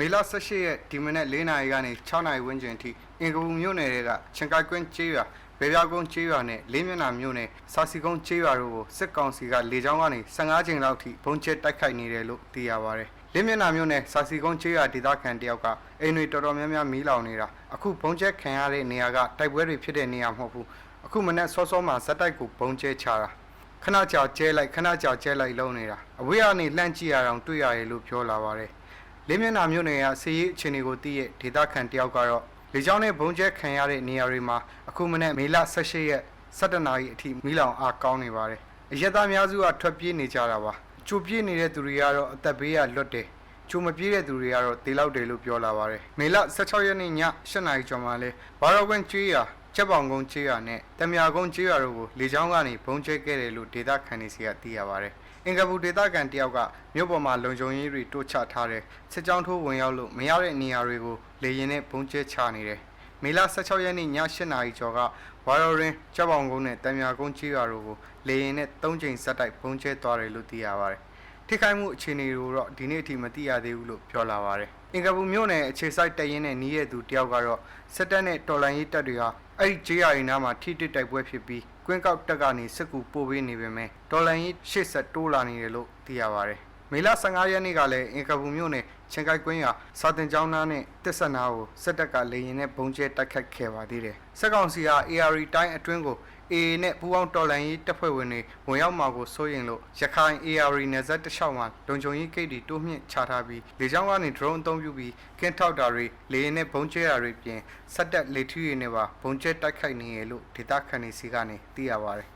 မေလ18ရက်ဒီမနက်4နာရီကနေ6နာရီဝန်းကျင်အထိအင်္ဂပူမြို့နယ်တွေကချင်ကိုက်ကွင်းကျေးရွာဗေပြာကုန်းကျေးရွာနဲ့လေးမျက်နှာမြို့နယ်စာစီကုန်းကျေးရွာတို့ကိုစစ်ကောင်စီကလေကြောင်းကနေ15ချိန်လောက်ထိဘုံကျဲတိုက်ခိုက်နေတယ်လို့သိရပါတယ်။လေးမျက်နှာမြို့နယ်စာစီကုန်းကျေးရွာဒေသခံတယောက်ကအိမ်တွေတော်တော်များများမီးလောင်နေတာအခုဘုံကျဲခံရတဲ့နေရာကတိုက်ပွဲတွေဖြစ်တဲ့နေရာမဟုတ်ဘူး။အခုမနက်စောစောမှာဇက်တိုက်ကိုဘုံကျဲချတာခဏကြာကျဲလိုက်ခဏကြာကျဲလိုက်လုံးနေတာအဝေးကနေလှမ်းကြည့်ရအောင်တွေ့ရတယ်လို့ပြောလာပါတယ်။ လေးမျက်နှာမြို့နယ်ကစီရေးအခြေအနေကိုသိရဒေတာခန်တယောက်ကတော့လေကြောင်းနဲ့ဘုံကျဲခံရတဲ့နေရာတွေမှာအခုမနေ့မေလ18ရက်17နာရီအထိမီးလောင်အားကောင်းနေပါတယ်။အရက်သားများစုကထွက်ပြေးနေကြတာပါ။ကြိုပြေးနေတဲ့သူတွေကတော့အသက်ဘေးကလွတ်တယ်။ကြိုမပြေးတဲ့သူတွေကတော့တေလောက်တယ်လို့ပြောလာပါတယ်။မေလ16ရက်နေ့ည7နာရီကျော်မှာလဲဘာရောကွင်းကျွေးရ ချက်ပေါင်ကုန်းကျွေးရနဲ့တမယာကုန်းကျွေးရတို့ကိုလေကြောင်းကနေဘုံကျဲခဲ့တယ်လို့ဒေတာခန်နေစီကသိရပါတယ်။အင်္ဂပူဒေသခံတယောက်ကမြို့ပေါ်မှာလုံခြုံရေးတွေတိုးချထားတယ်စစ်ကြောင်းထိုးဝင်ရောက်လို့မရတဲ့နေရာတွေကိုလေရင်နဲ့ပုံကျဲချနေတယ်မေလ16ရက်နေ့ည8နာရီကျော်ကဝါရော်ရင်ကြောက်ပေါင်ကုန်းနဲ့တံမြာကုန်းချီရွာတို့ကိုလေရင်နဲ့၃ချိန်ဆက်တိုက်ပုံကျဲသွားတယ်လို့သိရပါတယ် ထိခိုက်မှုအခြေအနေတွေကိုတော့ဒီနေ့အထိမသိရသေးဘူးလို့ပြောလာပါတယ်အင်္ဂပူမြို့နယ်အခြေစိုက်တရင်နဲ့နီးရဲ့သူတယောက်ကတော့စစ်တပ်နဲ့တော်လိုင်းရေးတပ်တွေဟာအဲ့ဒီဂျေးရီနားမှာထိတစ်တိုက်ပွဲဖြစ်ပြီးကွင်းကောက်တက်ကနေစစ်ကူပို့ပေးနေပေမဲ့တော်လိုင်းရေးရှေ့ဆက်တိုးလာနေတယ်လို့သိရပါတယ်မေလ15ရက်နေ့ကလည်းအင်္ဂပူမြို့နယ်ချင်းကိုက်ကွင်းရစာတင်ကျောင်းသားနဲ့တစ်ဆက်နာကိုစစ်တပ်ကလေရင်နဲ့ပုံကျဲတိုက်ခတ်ခဲ့ပါသေးတယ်စစ်ကောင်စီဟာ AR တိုင်းအတွင်းကို AA နဲ့ပူးပေါင်းတော်လှန်ရေးတပ်ဖွဲ့ဝင်တွေဝင်ရောက်မှာကိုစိုးရင်လို့ရခိုင် AR နယ်စပ်တစ်လျှောက်မှာလုံခြုံရေးဂိတ်တွေတိုးမြင့်ချထားပြီးလေကြောင်းကနေ drone အသုံးပြုပြီးကင်းထောက်တာတွေလေယာဉ်နဲ့ဘုံကျဲတာတွေပြင်စက်တက်လေထီးတွေနဲ့ပါဘုံကျဲတိုက်ခိုက်နေရလို့ဒေသခံတွေစီကနေသိရပါတယ်